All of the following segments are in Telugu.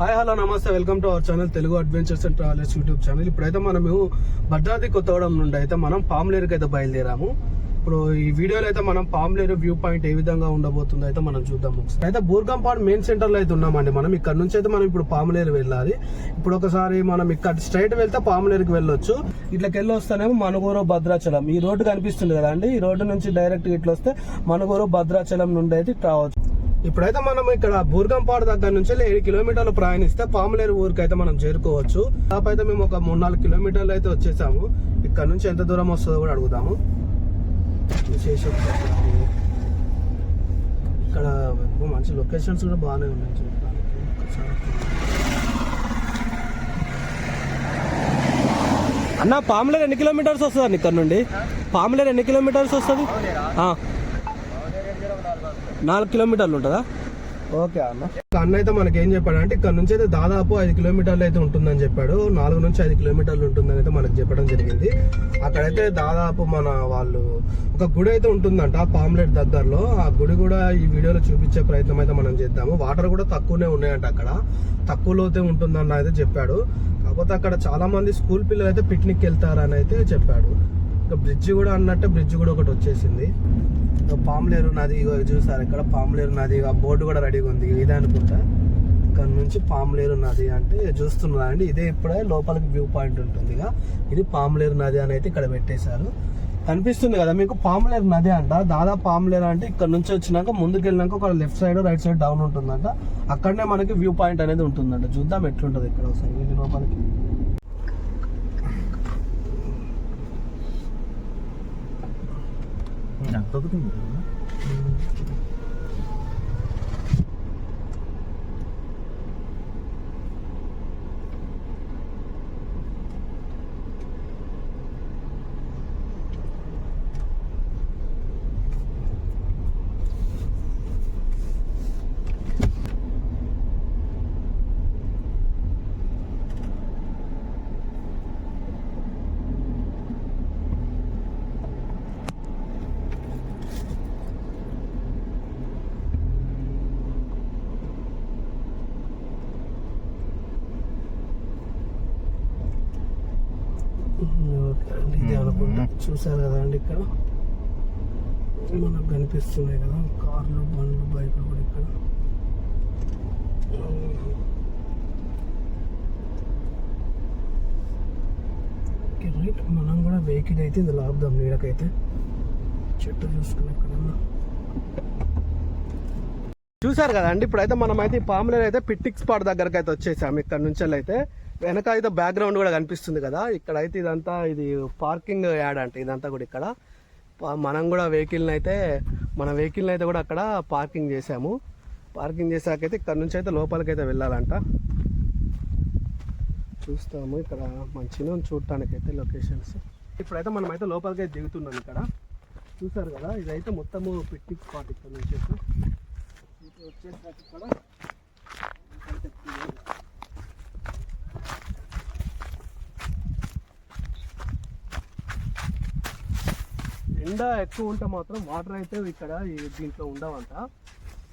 హాయ్ హలో నమస్తే. Welcome to our channel Telugu adventures and travellers YouTube channel ఇప్పుడైతే మనము భద్రాద్రి కొత్తగూడెం నుండి అయితే మనం పాములేరుకి అయితే బయలుదేరాము. ఇప్పుడు ఈ వీడియోలో అయితే మనం పాములేరు వ్యూ పాయింట్ ఏ విధంగా ఉండబోతుందో అయితే మనం చూద్దాం ఒకసారి. అయితే బూర్గంపాడు మెయిన్ సెంటర్లో అయితే ఉన్నామండి మనం. ఇక్కడ నుంచి అయితే మనం ఇప్పుడు పాములేరు వెళ్ళాలి. ఇప్పుడు ఒకసారి మనం ఇక్కడ స్ట్రైట్ వెళ్తే పాములేరుకి వెళ్ళొచ్చు. ఇట్లకి వెళ్ళి వస్తేనేమో మనుగూరు భద్రాచలం. ఈ రోడ్డు కనిపిస్తుంది కదా అండి ఈ రోడ్డు నుంచి డైరెక్ట్ ఇట్లా వస్తే మనుగూరు భద్రాచలం నుండి అయితే రావచ్చు. ఇప్పుడైతే మనం ఇక్కడ బూర్గంపాడు దగ్గర నుంచి ఏడు కిలోమీటర్లు ప్రయాణిస్తే పాములేరు ఊరికి అయితే మనం చేరుకోవచ్చు. అయితే మేము ఒక మూడు నాలుగు కిలోమీటర్లు అయితే వచ్చేసాము. ఇక్కడ నుంచి ఎంత దూరం వస్తుందో కూడా అడుగుదాము. విశేషం ఇక్కడ మంచి లొకేషన్స్ కూడా బాగానే ఉన్నాయి చూడడానికి. అన్న పాములేరు ఎన్ని కిలోమీటర్స్ వస్తుంది ఇక్కడ నుండి? పాములేరు ఎన్ని కిలోమీటర్స్ వస్తుంది. నాలుగు కిలోమీటర్లు ఉంటుందా? ఓకే అన్న. అన్న అయితే మనకి ఏం చెప్పాడు అంటే ఇక్కడ నుంచి అయితే దాదాపు ఐదు కిలోమీటర్లు అయితే ఉంటుందని చెప్పాడు. నాలుగు నుంచి ఐదు కిలోమీటర్లు ఉంటుందని అయితే మనకు చెప్పడం జరిగింది. అక్కడైతే దాదాపు మన వాళ్ళు ఒక గుడి అయితే ఉంటుందంట పాంప్లెట్ దగ్గరలో. ఆ గుడి కూడా ఈ వీడియోలో చూపించే ప్రయత్నం అయితే మనం చేద్దాము. వాటర్ కూడా తక్కువనే ఉన్నాయంట అక్కడ. తక్కువలో అయితే ఉంటుందన్న అయితే చెప్పాడు. కాకపోతే అక్కడ చాలా మంది స్కూల్ పిల్లలు అయితే పిక్నిక్ వెళ్తారని అయితే చెప్పాడు. ఇంకా బ్రిడ్జ్ కూడా అన్నట్టు బ్రిడ్జ్ కూడా ఒకటి వచ్చేసింది. పాములేరు నది ఇగో చూసారు ఇక్కడ పాములేరు నది ఇక బోర్డు కూడా రెడీగా ఉంది. ఇదే అనుకుంటా. ఇక్కడ నుంచి పాములేరు నది అంటే చూస్తున్నారండి. ఇదే ఇప్పుడే లోపలికి వ్యూ పాయింట్ ఉంటుంది ఇక ఇది పాములేరు నది అని అయితే ఇక్కడ పెట్టేశారు. కనిపిస్తుంది కదా మీకు పాములేరు నది అంట. దాదాపు పాములేరు అంటే ఇక్కడ నుంచి వచ్చినాక ముందుకు వెళ్ళినాక ఒక left side right side down ఉంటుందంట. అక్కడనే మనకి వ్యూ పాయింట్ అనేది ఉంటుందంట. చూద్దాం ఎట్లుంటుంది ఇక్కడ ఒకసారి. వెళ్ళి లోపలికి ఓకే అండి చూసారు కదా అండి ఇక్కడ? మనకు కనిపిస్తున్నాయి కదా కార్లు బండ్లు బైకులు కూడా ఇక్కడ. రైట్. మనం కూడా వెహికల్ అయితే ఇది ఆపుదాం నీడకైతే. చెట్టు చూసుకుని ఎక్కడన్నా. చూసారు కదా అండి? ఇప్పుడైతే మనం అయితే ఈ పాములేరు అయితే పిట్టిక్ స్పాట్ దగ్గరకు అయితే ఇక్కడ నుంచి అయితే వెనక అయితే బ్యాక్గ్రౌండ్ కూడా కనిపిస్తుంది కదా. ఇక్కడ అయితే ఇదంతా ఇది పార్కింగ్ యాడ్ అంటే. ఇదంతా కూడా ఇక్కడ. మనం కూడా వెహికల్ని అయితే మన వెహికల్ని అయితే కూడా అక్కడ పార్కింగ్ చేసాము పార్కింగ్ చేసాకైతే ఇక్కడ నుంచి అయితే లోపలికి అయితే వెళ్ళాలంట. చూస్తాము ఇక్కడ మంచిగా ఉంది చూడటానికి అయితే లొకేషన్స్ ఇప్పుడైతే మనం అయితే లోపలికి అయితే దిగుతున్నాం ఇక్కడ. చూసారు కదా ఇదైతే మొత్తము పిక్నిక్ స్పాట్ ఇక్కడ నుంచి వచ్చేసరికి ఇది ఎండ ఎక్కువ ఉంటే మాత్రం వాటర్ అయితే ఇక్కడ దీంట్లో ఉండవంట.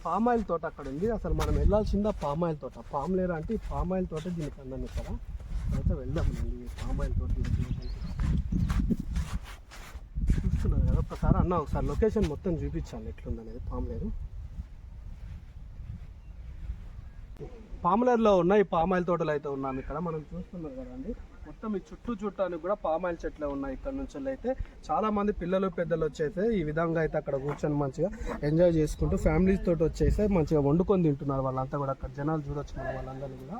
పామ్ ఆయిల్ తోట అక్కడ ఉంది. అసలు మనం వెళ్ళాల్సిందా పామ్ ఆయిల్ తోట. పామ్ లేరా అంటే ఈ పామ్ ఆయిల్ తోట దీనికి అందని ఇక్కడ అయితే వెళ్దాం అండి. పామ్ ఆయిల్ తోట చూస్తున్నారు కదా ఒకసారి అన్న ఒకసారి లొకేషన్ మొత్తం చూపించాలి ఎట్లుందనేది. పాములేరు పాములేరులో ఉన్న ఈ ఆయిల్ తోటలు అయితే ఉన్నాం ఇక్కడ. మనం చూస్తున్నారు కదండి. మొత్తం ఈ చుట్టూ చుట్టానికి కూడా పామాయిల్ చెట్లే ఉన్నాయి ఇక్కడ నుంచి అయితే. చాలా మంది పిల్లలు పెద్దలు వచ్చేసి ఈ విధంగా అయితే అక్కడ కూర్చొని మంచిగా ఎంజాయ్ చేసుకుంటూ ఫ్యామిలీస్ తోటి వచ్చేసి మంచిగా వండుకొని తింటున్నారు వాళ్ళంతా కూడా. అక్కడ జనాలు చూడొచ్చు మనం వాళ్ళందరినీ కూడా.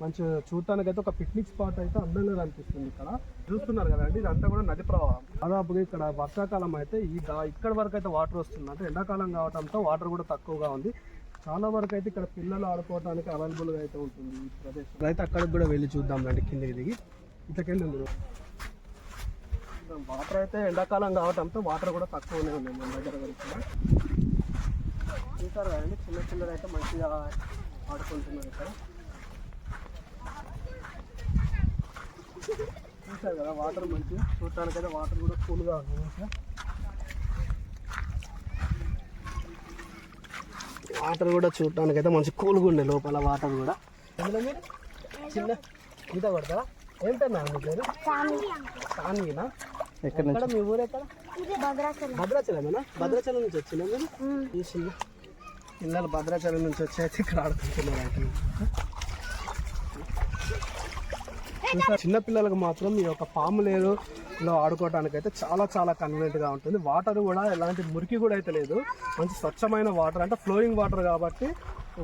మంచిగా చూడటానికి అయితే ఒక పిక్నిక్ స్పాట్ అయితే అందంగా కనిపిస్తుంది ఇక్కడ. చూస్తున్నారు కదండి ఇదంతా కూడా నది ప్రవాహం. దాదాపుగా ఇక్కడ వర్షాకాలం అయితే ఈ ఇక్కడ వరకు అయితే వాటర్ వస్తుంది అంటే ఎండాకాలం కావడంతో వాటర్ కూడా తక్కువగా ఉంది. చాలా వరకు అయితే ఇక్కడ పిల్లలు ఆడుకోవడానికి అవైలబుల్గా అయితే ఉంటుంది ఈ ప్రదేశం. అయితే అక్కడికి కూడా వెళ్ళి చూద్దాం రండి కిందకి దిగి. ఇట్లకెళ్ళి ఉంది? వాటర్ అయితే ఎండాకాలం కావడంతో వాటర్ కూడా తక్కువనే ఉన్నాయి మన దగ్గర వరకు. కూడా చూసారు కదండి చిన్న పిల్లలు అయితే మంచిగా ఆడుకుంటున్నారు ఇక్కడ. చూసారు కదా వాటర్ మంచిగా. చూడటానికి అయితే వాటర్ కూడా కూల్గా ఉంది. మంచిగా వాటర్ కూడా చూడటానికి అయితే మంచి కూల్గా ఉండే లోపల వాటర్ కూడా. ఎందులో మీరు? చిన్న ఈత కొడతారా ఏం పేరు నాన్న మీ పేరు? సాన్వీనా? ఎక్కడ ఎక్కడ మీ ఊరు ఎక్కడ? భద్రాచలం. భద్రాచలమేనా? భద్రాచలం నుంచి వచ్చిన మీరు? ఈ చిన్న పిల్లలు భద్రాచలం నుంచి వచ్చి అయితే ఇక్కడ ఆడుకుంటున్నారు ఇంకా చూసారా, మాత్రం ఈ యొక్క పాములేరు లో ఆడుకోవడానికి అయితే చాలా చాలా కన్వీనియంట్గా ఉంటుంది. వాటర్ కూడా ఎలాంటి మురికి కూడా అయితే లేదు. మంచి స్వచ్ఛమైన వాటర్ అంటే ఫ్లోయింగ్ వాటర్ కాబట్టి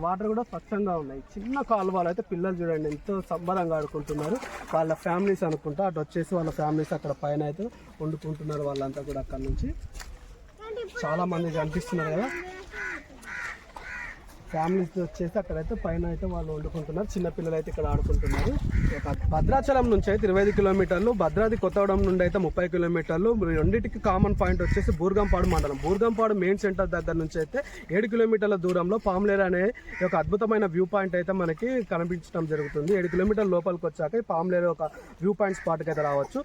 వాటర్ కూడా స్వచ్ఛంగా ఉన్నాయి. చిన్న కాలువలు అయితే పిల్లలు చూడండి ఎంతో సంబరంగా ఆడుకుంటున్నారు. వాళ్ళ ఫ్యామిలీస్ అనుకుంటా అటు వచ్చేసి వాళ్ళ ఫ్యామిలీస్ అక్కడ పైన అయితే వండుకుంటున్నారు వాళ్ళంతా కూడా అక్కడ నుంచి. చాలా మంది కనిపిస్తున్నారు కదా. ఫ్యామిలీస్ వచ్చేసి అక్కడైతే పైన అయితే వాళ్ళు వండుకుంటున్నారు. చిన్నపిల్లలు అయితే ఇక్కడ ఆడుకుంటున్నారు. ఒక భద్రాచలం నుంచి అయితే ఇరవై ఐదు కిలోమీటర్లు భద్రాద్రి కొత్తగూడెం నుండి అయితే ముప్పై కిలోమీటర్లు రెండింటికి కామన్ పాయింట్ వచ్చేసి బూర్గంపాడు మండలం. బూర్గంపాడు మెయిన్ సెంటర్ దగ్గర నుంచి అయితే ఏడు కిలోమీటర్ల దూరంలో పాములేరు అనే ఒక అద్భుతమైన వ్యూ పాయింట్ అయితే మనకి కనిపించడం జరుగుతుంది. ఏడు కిలోమీటర్ల లోపలికి వచ్చాక పామ్లేర్ పాములేరు ఒక వ్యూ పాయింట్ స్పాట్కి అయితే రావచ్చు.